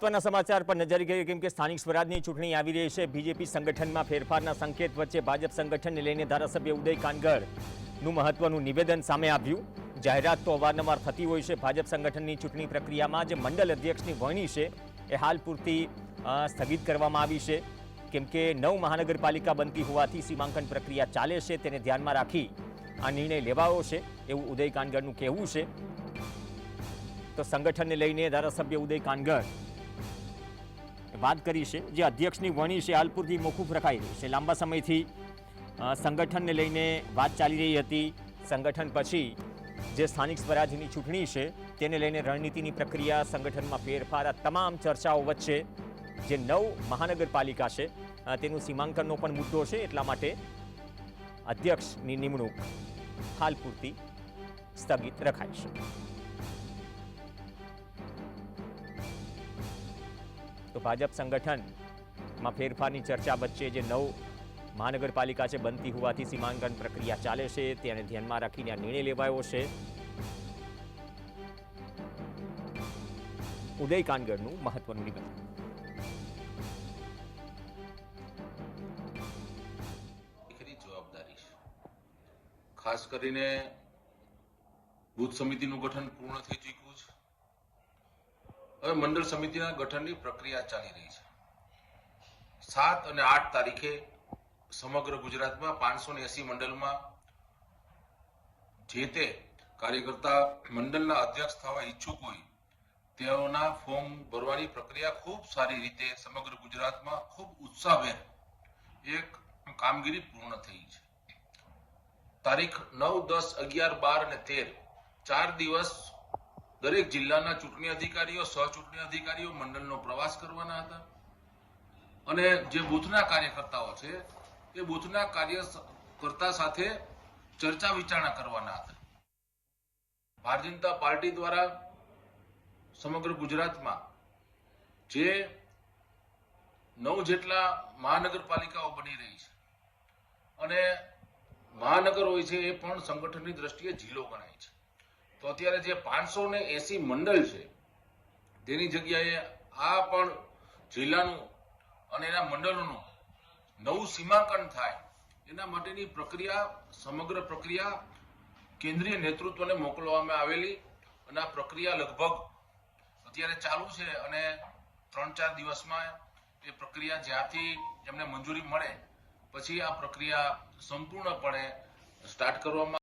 મહત્વના સમાચાર પર નજર ગઈ કેમ કે સ્થાનિક સ્વરાજની ચૂંટણી આવી રહી છે. બીજેપી સંગઠનમાં ફેરફારના સંકેત વચ્ચે ભાજપ સંગઠનને લઈને ધારાસભ્ય ઉદય કાનગરનું મહત્વનું નિવેદન સામે આવ્યું. જાહેરાત તો અવારનવાર થતી હોય છે. ભાજપ સંગઠનની ચૂંટણી પ્રક્રિયામાં જે મંડળ અધ્યક્ષની વરણી છે. એ હાલ પૂરતી સ્થગિત કરવામાં આવી છે. કેમ કે નવ મહાનગરપાલિકા બનતી હોવાથી સીમાંકન પ્રક્રિયા ચાલે છે. તેને ધ્યાનમાં રાખી આ નિર્ણય લેવાયો છે એવું ઉદય કાનગરનું કહેવું છે. તો સંગઠનને લઈને ધારાસભ્ય ઉદય કાનગર વાત કરી છે. જે અધ્યક્ષની વણી છે હાલ પૂરતી મોકૂફ રખાઈ છે. લાંબા સમયથી સંગઠનને લઈને વાત ચાલી રહી હતી. સંગઠન પછી જે સ્થાનિક સ્વરાજ્યની ચૂંટણી છે, તેને લઈને રણનીતિની પ્રક્રિયા, સંગઠનમાં ફેરફાર, આ તમામ ચર્ચાઓ વચ્ચે જે નવ મહાનગરપાલિકા છે તેનું સીમાંકનનો પણ મુદ્દો છે. એટલા માટે અધ્યક્ષની નિમણૂક હાલ પૂરતી સ્થગિત રખાઈ છે. તો ભાજપ સંગઠનમાં ફેરફારની ચર્ચા વચ્ચે જે નવ મહાનગરપાલિકા છે, બનતી હોવાથી સીમાંકન પ્રક્રિયા ચાલે છે. તેને ધ્યાનમાં રાખીને આ નિર્ણય લેવાયો છે. ઉદય કાનગરનું મહત્વનું નિવેદન. ખાસ કરીને બુથ સમિતિનું ગઠન પૂર્ણ થઈ ચૂક્યું છે. હવે મંડળ સમિતિના ગઠનની પ્રક્રિયા ચાલી રહી છે. સાત અને આઠ તારીખે સમગ્ર ગુજરાતમાં પાંચસો ને એસી મંડળમાં જે તે કાર્યકર્તા મંડળના અધ્યક્ષ થવા ઈચ્છુક હોય, તેઓના ફોર્મ ભરવાની પ્રક્રિયા ખૂબ સારી રીતે સમગ્ર ગુજરાતમાં ખૂબ ઉત્સાહભેર એક કામગીરી પૂર્ણ થઈ છે. તારીખ નવ, દસ, અગિયાર, બાર અને તેર ચાર દિવસ દરેક જિલ્લાના ચૂંટણી અધિકારીઓ, સહચૂંટણી અધિકારીઓ મંડળનો પ્રવાસ કરવાના હતા. અને જે બૂથના કાર્યકર્તાઓ છે, એ બુથના કાર્યકર્તા સાથે ચર્ચા વિચારણા કરવાના હતા. ભારતીય જનતા પાર્ટી દ્વારા સમગ્ર ગુજરાતમાં જે નવ જેટલા મહાનગરપાલિકાઓ બની રહી છે અને મહાનગર હોય છે એ પણ સંગઠનની દ્રષ્ટિએ જિલ્લો ગણાય છે. તો અત્યારે જે પાંચસો ને એસી મંડળ છે, તેની જગ્યાએ આ પણ જિલ્લાનું અને એના મંડળોનું નવું સીમાંકન થાય, એના માટેની પ્રક્રિયા, સમગ્ર પ્રક્રિયા કેન્દ્રીય નેતૃત્વને મોકલવામાં આવેલી અને આ પ્રક્રિયા લગભગ અત્યારે ચાલુ છે અને ત્રણ ચાર દિવસમાં એ પ્રક્રિયા જ્યાંથી એમને મંજૂરી મળે, પછી આ પ્રક્રિયા સંપૂર્ણપણે સ્ટાર્ટ કરવામાં